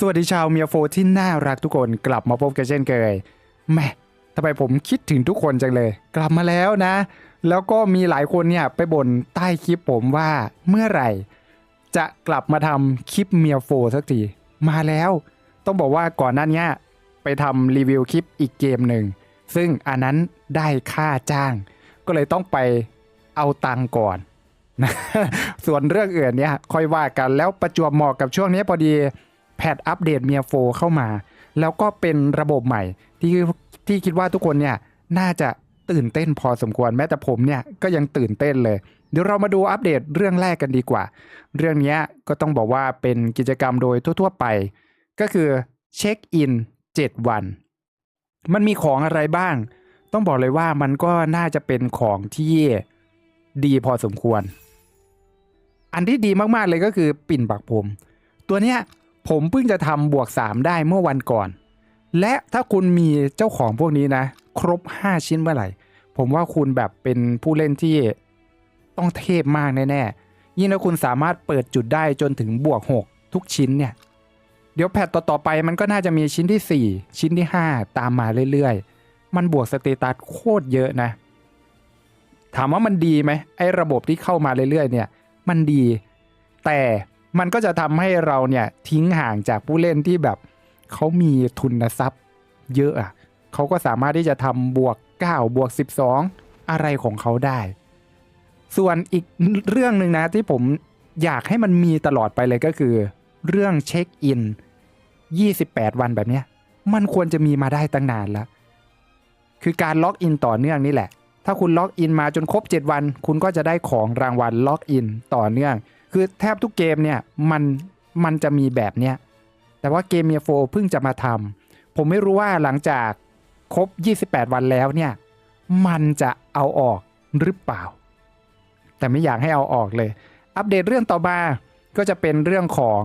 สวัสดีชาวเมียโฟที่น่ารักทุกคนกลับมาพบกันเช่นเคยแม่ทำไมผมคิดถึงทุกคนจังเลย กลับมาแล้วนะ แล้วก็มีหลายคนเนี่ยไปบ่นใต้คลิปผมว่าเมื่อไหร่ จะกลับมาทำคลิปเมียโฟสักทีมาแล้ว ต้องบอกว่าก่อนหน้านี้ไปทำรีวิวคลิปอีกเกมหนึ่ง ซึ่งอันนั้นได้ค่าจ้าง ก็เลยต้องไปเอาตังก่อนนะส่วนเรื่องอื่นเนี่ยค่อยว่ากันแล้วประจวบเหมาะกับช่วงนี้พอดี แพทอัปเดตเมียโฟเข้ามา แล้วก็เป็นระบบใหม่ ที่ที่คิดว่าทุกคนเนี่ยน่าจะตื่นเต้นพอสมควรแม้แต่ผมเนี่ยก็ยังตื่นเต้นเลย เดี๋ยวเรามาดูอัปเดตเรื่องแรกกันดีกว่า เรื่องนี้ก็ต้องบอกว่าเป็นกิจกรรมโดยทั่วๆไป ก็คือเช็คอิน7 วัน มันมีของอะไรบ้าง ต้องบอกเลยว่ามันก็น่าจะเป็นของที่ดีพอสมควร อันที่ดีมากๆเลยก็คือปิ่นปักผม ตัวเนี้ย ผมเพิ่งจะทำบวก 3 ได้เมื่อวันก่อน และถ้าคุณมีเจ้าของพวกนี้นะ ครบ 5 ชิ้นเมื่อไหร่ ผมว่าคุณแบบเป็นผู้เล่นที่ต้องเทพมากแน่ๆยิ่งถ้าคุณสามารถเปิดจุดได้จนถึงบวก 6 ทุกชิ้นเนี่ย เดี๋ยวแพทต่อๆไปมันก็น่าจะมีชิ้นที่ 4 ชิ้นที่ 5 ตามมาเรื่อยๆ มันบวกสเตตัสโคตรเยอะนะ ถามว่ามันดีไหมไอ้ระบบที่เข้ามาเรื่อยๆ เนี่ย มันดีแต่ มันก็จะทำให้เราเนี่ยทิ้งห่างจากผู้เล่นที่แบบเขามีทุนทรัพย์เยอะอะเขาก็สามารถที่จะทำบวก 9 บวก 12 อะไรของเขาได้ ส่วนอีกเรื่องหนึ่งนะที่ผมอยากให้มันมีตลอดไปเลยก็คือ เรื่องเช็คอิน 28 วันแบบเนี้ย มันควรจะมีมาได้ตั้งนานแล้ว คือการล็อกอินต่อเนื่องนี่แหละ ถ้าคุณล็อกอินมาจนครบ 7 วัน คุณก็จะได้ของรางวัลล็อกอินต่อเนื่อง คือแทบทุกเกมเนี่ยมันมันจะมีแบบเนี้ยแต่ว่าเกมเมียโฟเพิ่งจะมาทำผมไม่รู้ว่าหลังจากครบ 28 วันแล้วเนี่ย มันจะเอาออกหรือเปล่า แต่ไม่อยากให้เอาออกเลย อัปเดตเรื่องต่อมาก็จะเป็นเรื่องของ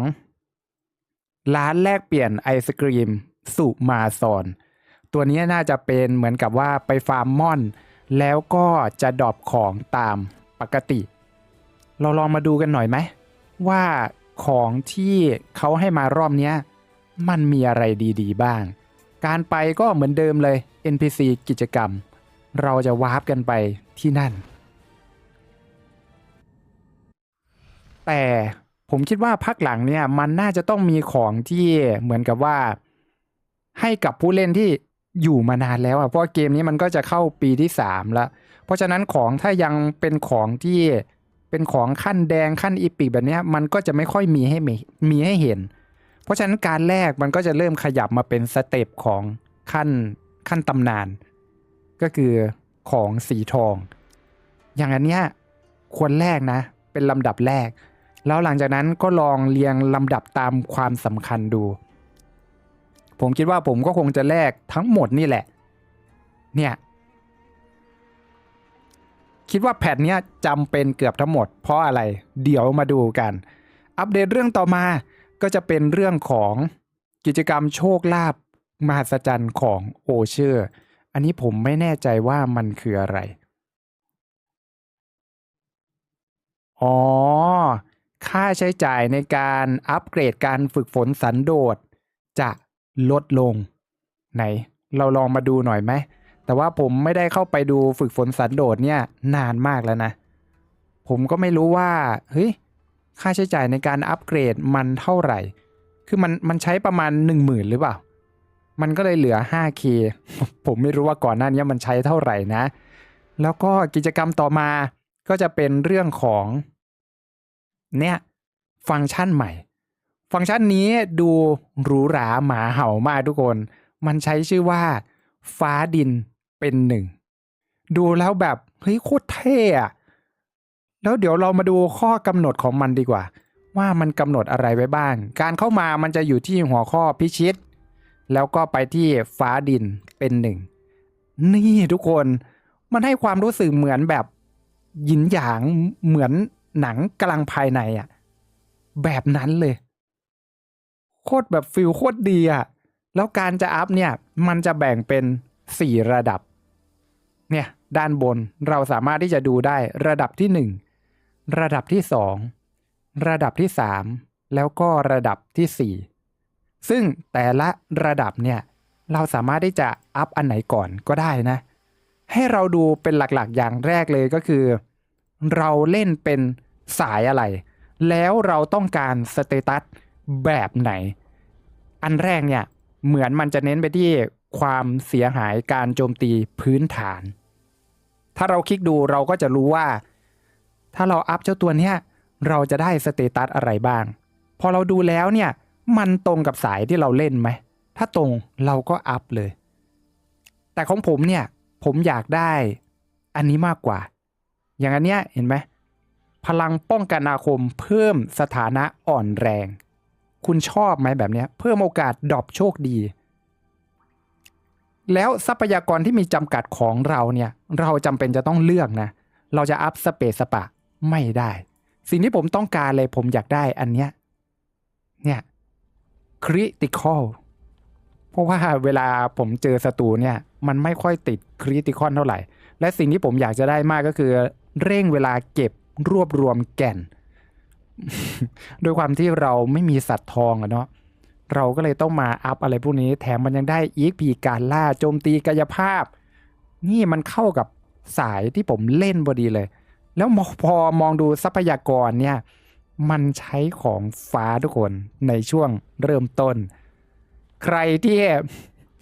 ร้านแลกเปลี่ยนไอศกรีม สุมาซอน ตัวนี้น่าจะเป็นเหมือนกับว่าไปฟาร์มม่อน แล้วก็จะดรอปของตามปกติ เราลองมาดูกันหน่อยไหม ว่าของที่เขาให้มารอบนี้มันมีอะไรดีๆ บ้าง การไปก็เหมือนเดิมเลย NPC กิจกรรม เราจะวาร์ปกันไปที่นั่น แต่ผมคิดว่าพักหลังเนี่ยมันน่าจะต้องมีของที่เหมือนกับว่า ให้กับผู้เล่นที่อยู่มานานแล้วอะเพราะเกมนี้มันก็จะเข้าปีที่3แล้วเพราะฉะนั้นของถ้ายังเป็นของที่ เป็นของขั้นแดงขั้นอีปิกแบบนี้มันก็จะไม่ค่อยมีให้มีมีให้เห็น เพราะฉะนั้นการแรกมันก็จะเริ่มขยับมาเป็นสเต็ปของขั้นขั้นตำนาน ก็คือของสีทอง อย่างอันเนี้ยควรแรกนะ เป็นลำดับแรก แล้วหลังจากนั้นก็ลองเรียงลำดับตามความสำคัญดู ผมคิดว่าผมก็คงจะแลกทั้งหมดนี่แหละ เนี่ย คิดว่าแผ่นเนี้ยจำเป็นเกือบทั้งหมด เพราะอะไร เดี๋ยวมาดูกัน อัปเดตเรื่องต่อมาก็จะเป็นเรื่องของกิจกรรมโชคลาภมหัศจรรย์ของโอเชอร์อันนี้ผมไม่แน่ใจว่ามันคืออะไร อ๋อ ค่าใช้จ่ายในการอัปเกรดการฝึกฝนสันโดษจะลดลง ไหน เราลองมาดูหน่อยไหม แต่ว่าผมไม่ได้เข้าไปดูฝึกฝนสันโดษเนี่ยนานมากแล้วนะ ผมก็ไม่รู้ว่าเฮ้ยค่าใช้จ่ายในการอัปเกรดมันเท่าไหร่ คือมันมันใช้ประมาณ 1 0,000 หรือเปล่า มันก็เลยเหลือ 5K ผมไม่รู้ว่าก่อนหน้านี้มันใช้เท่าไหร่นะ แล้วก็กิจกรรมต่อมาก็จะเป็นเรื่องของเนี่ยฟังก์ชันใหม่ ฟังก์ชันนี้ดูหรูหราหมาเห่ามากทุกคน มันใช้ชื่อว่า ฟ้าดิน เป็นหนึ่งดูแล้วแบบเฮ้ยโคตรเท่อะแล้วเดี๋ยวเรามาดูข้อกำหนดของมันดีกว่า ว่ามันกำหนดอะไรไว้บ้าง การเข้ามามันจะอยู่ที่หัวข้อพิชิต แล้วก็ไปที่ฟ้าดินเป็นหนึ่งนี่ทุกคนมันให้ความรู้สึกเหมือนแบบหยินหยางเหมือนหนังกำลังภายในอะแบบนั้นเลย โคตรแบบฟิลโคตรดีอะแล้วการจะอัพเนี่ย มันจะแบ่งเป็นสี่ระดับ เนี่ยด้านบนเราสามารถที่จะดูได้ระดับที่หนึ่งระดับที่สองระดับที่สามแล้วก็ระดับที่สี่ซึ่งแต่ละระดับเนี่ยเราสามารถที่จะอัพอันไหนก่อนก็ได้นะ ให้เราดูเป็นหลักๆ อย่างแรกเลยก็คือ เราเล่นเป็นสายอะไร แล้วเราต้องการสเตตัสแบบไหน อันแรกเนี่ยเหมือนมันจะเน้นไปที่ ความเสียหายการโจมตีพื้นฐาน ถ้าเราคลิกดูเราก็จะรู้ว่า ถ้าเราอัพเจ้าตัวเนี้ยเราจะได้สเตตัสอะไรบ้าง พอเราดูแล้วเนี่ยมันตรงกับสายที่เราเล่นไหม ถ้าตรงเราก็อัพเลย แต่ของผมเนี่ยผมอยากได้อันนี้มากกว่า อย่างอันเนี้ยเห็นไหมพลังป้องกันอาคมเพิ่มสถานะอ่อนแรง คุณชอบไหมแบบเนี้ย เพิ่มโอกาสดรอปโชคดี แล้วทรัพยากรที่มีจำกัดของเราเนี่ย เราจำเป็นจะต้องเลือกนะ เราจะอัพสเปซสปะไม่ได้ สิ่งที่ผมต้องการเลยผมอยากได้อันเนี้ย เนี่ยคริติคอลเพราะว่าเวลาผมเจอศัตรูเนี่ย มันไม่ค่อยติดคริติคอลเท่าไหร่ และสิ่งที่ผมอยากจะได้มากก็คือ เร่งเวลาเก็บรวบรวมแก่น ด้วยความที่เราไม่มีสัตว์ทองอะเนาะ เราก็เลยต้องมาอัพอะไรพวกนี้ แถมมันยังได้อีกพีการล่าโจมตีกายภาพ นี่มันเข้ากับสายที่ผมเล่นพอดีเลย แล้วพอมองดูทรัพยากรเนี่ยมันใช้ของฟ้าทุกคนในช่วงเริ่มต้น ใครที่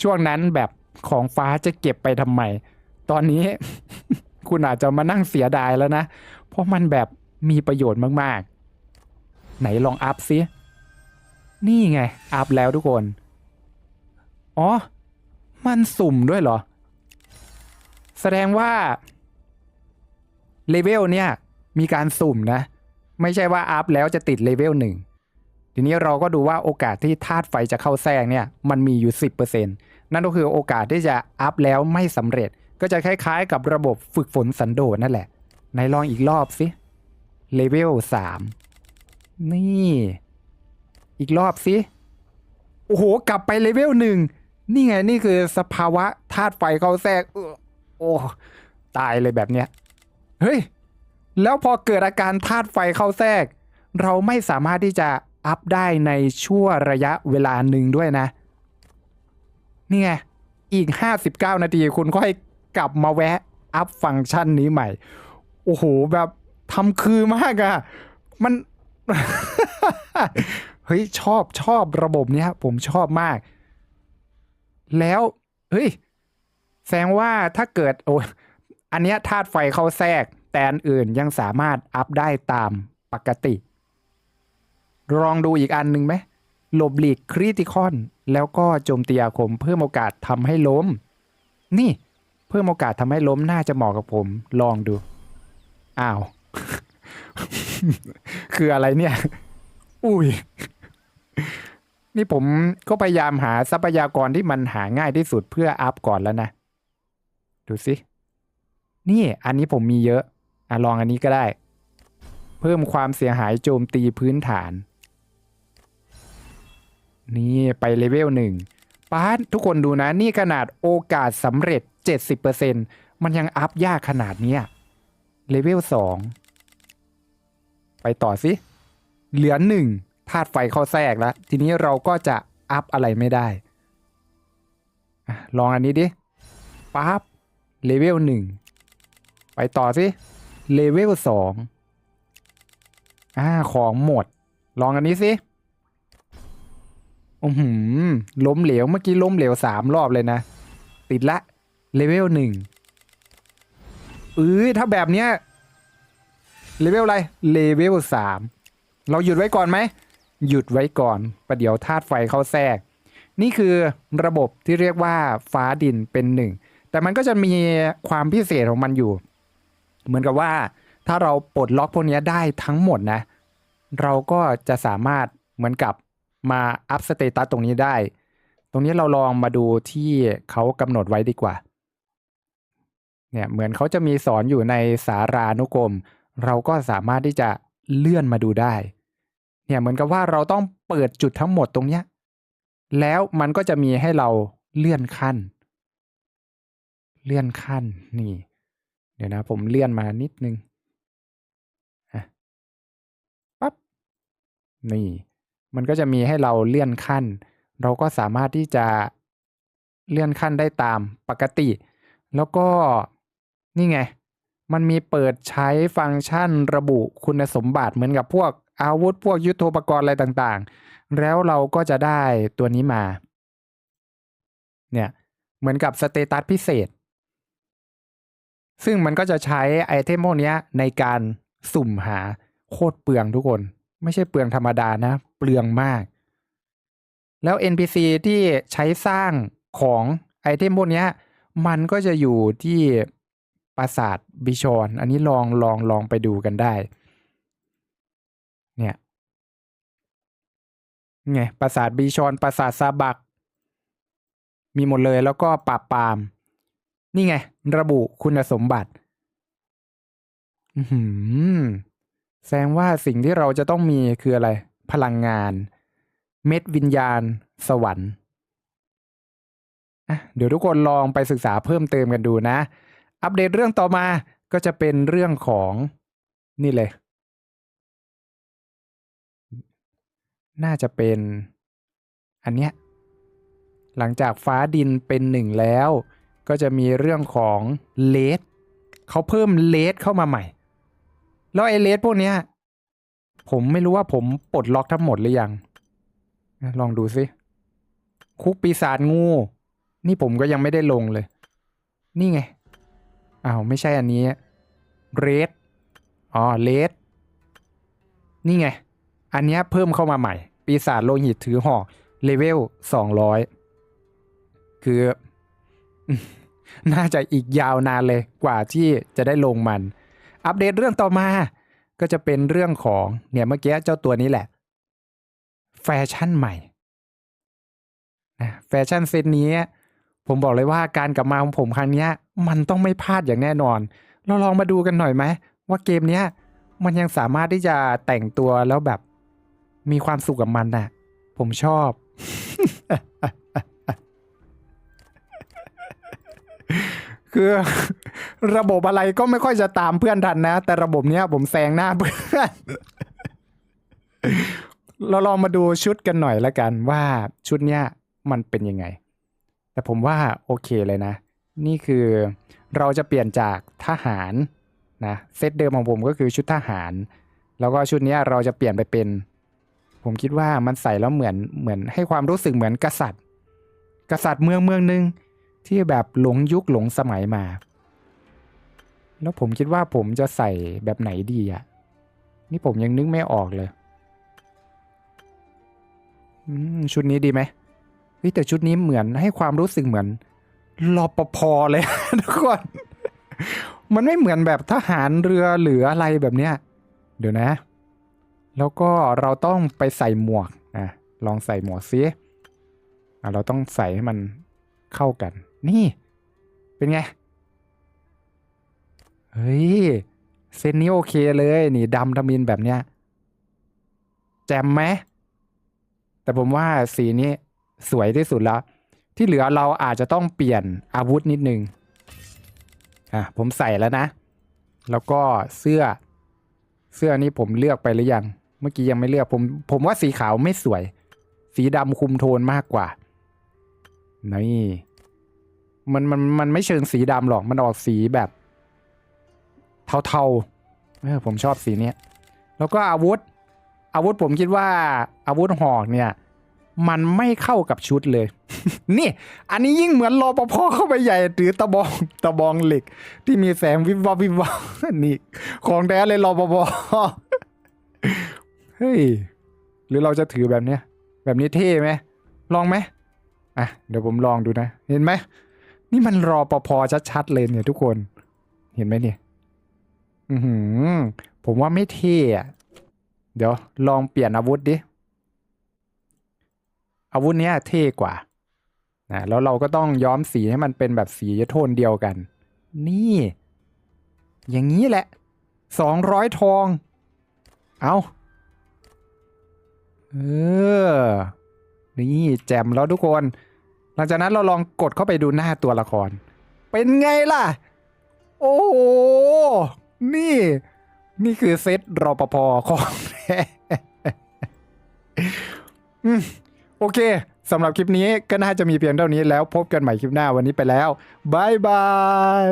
ช่วงนั้นแบบของฟ้าจะเก็บไปทำไม ตอนนี้คุณอาจจะมานั่งเสียดายแล้วนะ เพราะมันแบบมีประโยชน์มาก ๆ ไหนลองอัพซิ นี่ไง อัพแล้วทุกคน อ๋อ มันสุ่มด้วยเหรอ แสดงว่า เลเวลเนี่ย มีการสุ่มนะ ไม่ใช่ว่าอัพแล้วจะติดเลเวลหนึ่งทีนี้เราก็ดูว่าโอกาสที่ธาตุไฟจะเข้าแทรกเนี่ย มันมีอยู่ 10%นั่นก็คือโอกาสที่จะอัพแล้วไม่สำเร็จ ก็จะคล้ายๆ กับระบบฝึกฝนสันโดษนั่นแหละไหนลองอีกรอบสิเลเวล3นี่ อีกรอบสิโอ้โห กลับไปเลเวลหนึ่งนี่ไงนี่คือสภาวะธาตุไฟเข้าแทรกโอ้ตายเลยแบบเนี้ยเฮ้ยแล้วพอเกิดอาการธาตุไฟเข้าแทรก เราไม่สามารถที่จะอัพได้ในชั่วระยะเวลาหนึ่งด้วยนะ นี่ไง อีก 59 นาทีคุณค่อยกลับมาแวะ อัพฟังก์ชันนี้ใหม่ โอ้โห แบบทำคือมากอะมัน ฮ้ยชอบชอบระบบเนี้ยผมชอบมาก แล้วเฮ้ยแสดงว่าถ้าเกิดโอ้อันเนี้ยธาตุไฟเข้าแทรก แต่อันอื่นยังสามารถอัพได้ตามปกติ ลองดูอีกอันหนึ่งไหมหลบหลีกคริติคอน แล้วก็โจมตีอาคมเพิ่มโอกาสทำให้ล้ม นี่เพิ่มโอกาสทำให้ล้มน่าจะเหมาะกับผม ลองดู อ้าว คืออะไรเนี่ย อุ้ย นี่ผมก็พยายามหาทรัพยากรที่มันหาง่ายที่สุดเพื่ออัพก่อนแล้วนะ ดูสิ นี่อันนี้ผมมีเยอะอะลองอันนี้ก็ได้ เพิ่มความเสียหายโจมตีพื้นฐาน นี่ไปเลเวลหนึ่งป้าทุกคนดูนะ นี่ขนาดโอกาสสำเร็จ 70%มันยังอัพยากขนาดนี้เลเวลสองไปต่อสิ เหลือหนึ่ง ธาตุไฟเข้าแทรกแล้ว ทีนี้เราก็จะอัพอะไรไม่ได้ลองอันนี้ดิปั๊บเลเวลหนึ่งไปต่อสิเลเวลสองอ่าของหมด ลองอันนี้สิอือหือล้มเหลวเมื่อกี้ล้มเหลวสามรอบเลยนะ ติดละเลเวลหนึ่งเออถ้าแบบเนี้ยเลเวลอะไรเลเวลสามเราหยุดไว้ก่อนไหม หยุดไว้ก่อน ประเดี๋ยวธาตุไฟเข้าแทรก นี่คือระบบที่เรียกว่าฟ้าดินเป็นหนึ่ง แต่มันก็จะมีความพิเศษของมันอยู่ เหมือนกับว่าถ้าเราปลดล็อกพวกนี้ได้ทั้งหมดนะ เราก็จะสามารถเหมือนกับมาอัพสเตตัสตรงนี้ได้ ตรงนี้เราลองมาดูที่เขากำหนดไว้ดีกว่า เนี่ยเหมือนเขาจะมีสอนอยู่ในสารานุกรม เราก็สามารถที่จะเลื่อนมาดูได้ เนี่ยเหมือนกับว่าเราต้องเปิดจุดทั้งหมดตรงเนี้ยแล้วมันก็จะมีให้เราเลื่อนขั้น เลื่อนขั้นนี่ เดี๋ยวนะผมเลื่อนมานิดนึงปั๊บนี่ มันก็จะมีให้เราเลื่อนขั้น เราก็สามารถที่จะเลื่อนขั้นได้ตามปกติ แล้วก็นี่ไง มันมีเปิดใช้ฟังก์ชันระบุคุณสมบัติเหมือนกับพวก อาวุธพวกยุทโธปกรณ์อะไรต่างๆ แล้วเราก็จะได้ตัวนี้มา เนี่ย เหมือนกับสเตตัสพิเศษ ซึ่งมันก็จะใช้ไอเทมพวกนี้ในการสุ่มหาโคตรเปลืองทุกคน ไม่ใช่เปลืองธรรมดานะ เปลืองมาก แล้ว NPC ที่ใช้สร้างของไอเทมพวกนี้มันก็จะอยู่ที่ปราสาทบิชอน อันนี้ลองลองลองไปดูกันได้ เนี่ย ไงปราสาทบิชอนปราสาทซาบัก มีหมดเลยแล้วก็ปราบปาม นี่ไง ระบุคุณสมบัติอืแสดงว่าสิ่งที่เราจะต้องมีคืออะไร พลังงาน เม็ดวิญญาณ สวรรค์เดี๋ยวทุกคนลองไปศึกษาเพิ่มเติมกันดูนะ อัปเดตเรื่องต่อมาก็จะเป็นเรื่องของนี่เลย น่าจะเป็น อันเนี้ยหลังจากฟ้าดินเป็นหนึ่งแล้ว ก็จะมีเรื่องของเลสเขาเพิ่มเลสเข้ามาใหม่ แล้วไอเลสพวกเนี้ย ผมไม่รู้ว่าผมปลดล็อกทั้งหมดหรือยัง ลองดูสิคุกปีศาจงู นี่ผมก็ยังไม่ได้ลงเลย นี่ไงอ้าวไม่ใช่อันนี้เรดอ๋อเลสนี่ไง อันเนี้ยเพิ่มเข้ามาใหม่ ปีศาจโลหิตถือหอกเลเวลสองร้อยคือ น่าจะอีกยาวนานเลยกว่าที่จะได้ลงมัน อัปเดตเรื่องต่อมาก็จะเป็นเรื่องของเนี่ยเมื่อกี้เจ้าตัวนี้แหละ แฟชั่นใหม่นะแฟชั่นเซตนี้ ผมบอกเลยว่าการกลับมาของผมครั้งนี้มันต้องไม่พลาดอย่างแน่นอน เราลองมาดูกันหน่อยไหมว่าเกมนี้มันยังสามารถที่จะแต่งตัวแล้วแบบ มีความสุขกับมันน่ะ ผมชอบ คือระบบอะไรก็ไม่ค่อยจะตามเพื่อนทันนะ แต่ระบบเนี้ยผมแซงหน้าเพื่อนเราลองมาดูชุดกันหน่อยละกันว่าชุดเนี้ยมันเป็นยังไง แต่ผมว่าโอเคเลยนะ นี่คือเราจะเปลี่ยนจากทหารนะเซตเดิมของผมก็คือชุดทหาร แล้วก็ชุดนี้เราจะเปลี่ยนไปเป็น ผมคิดว่ามันใส่แล้วเหมือนเหมือนให้ความรู้สึกเหมือนกษัตริย์ กษัตริย์เมืองเมืองหนึ่งที่แบบหลงยุคหลงสมัยมา แล้วผมคิดว่าผมจะใส่แบบไหนดีอะนี่ผมยังนึกไม่ออกเลยชุดนี้ดีไหมแต่ชุดนี้เหมือนให้ความรู้สึกเหมือนรอปภเลยทุกคนมันไม่เหมือนแบบทหารเรือหรืออะไรแบบเนี้ยเดี๋ยวนะ แล้วก็เราต้องไปใส่หมวกนะลองใส่หมวกซิอะเราต้องใส่ให้มันเข้ากัน นี่เป็นไง เฮ้ยเส้นนี้โอเคเลยนี่ดำทมินแบบเนี้ยแจ่มไหมแต่ผมว่าสีนี้สวยที่สุดแล้ว ที่เหลือเราอาจจะต้องเปลี่ยนอาวุธนิดนึงอะผมใส่แล้วนะ แล้วก็เสื้อเสื้อนี้ผมเลือกไปหรือยัง เมื่อกี้ยังไม่เลือกผม ผมว่าสีขาวไม่สวย สีดำคุมโทนมากกว่า นี่มันมันมันไม่เชิงสีดำหรอก มันออกสีแบบ เทาๆเออผมชอบสีเนี้ยแล้วก็อาวุธ อาวุธผมคิดว่า อาวุธหอกเนี่ย มันไม่เข้ากับชุดเลย นี่ อันนี้ยิ่งเหมือนรอปภเข้าไปใหญ่ถือตะบองตะบองเหล็ก ที่มีแสงวิบวับวิบวับนี่ ของแท้เลยรอปภ เฮ้ย หรือเราจะถือแบบเนี้ย แบบนี้เท่ไหมลองไหมอะ เดี๋ยวผมลองดูนะ เห็นไหม นี่มันรอปภชัดๆเลยเนี่ยทุกคน เห็นไหมเนี่ย อือหือผมว่าไม่เท่อะเดี๋ยวลองเปลี่ยนอาวุธดิ อาวุธเนี้ยเท่กว่านะแล้วเราก็ต้องย้อมสีให้มันเป็นแบบสีโทนเดียวกัน นี่ อย่างนี้แหละสองร้อยทอง เอา เออ นี่แจ่มแล้วทุกคน หลังจากนั้นเราลองกดเข้าไปดูหน้าตัวละคร เป็นไงล่ะ โอ้โห นี่ นี่คือเซตรอปภของแท้อืมโอเคสำหรับคลิปนี้ก็น่าจะมีเพียงเท่านี้แล้วพบกันใหม่คลิปหน้าวันนี้ไปแล้วบายบาย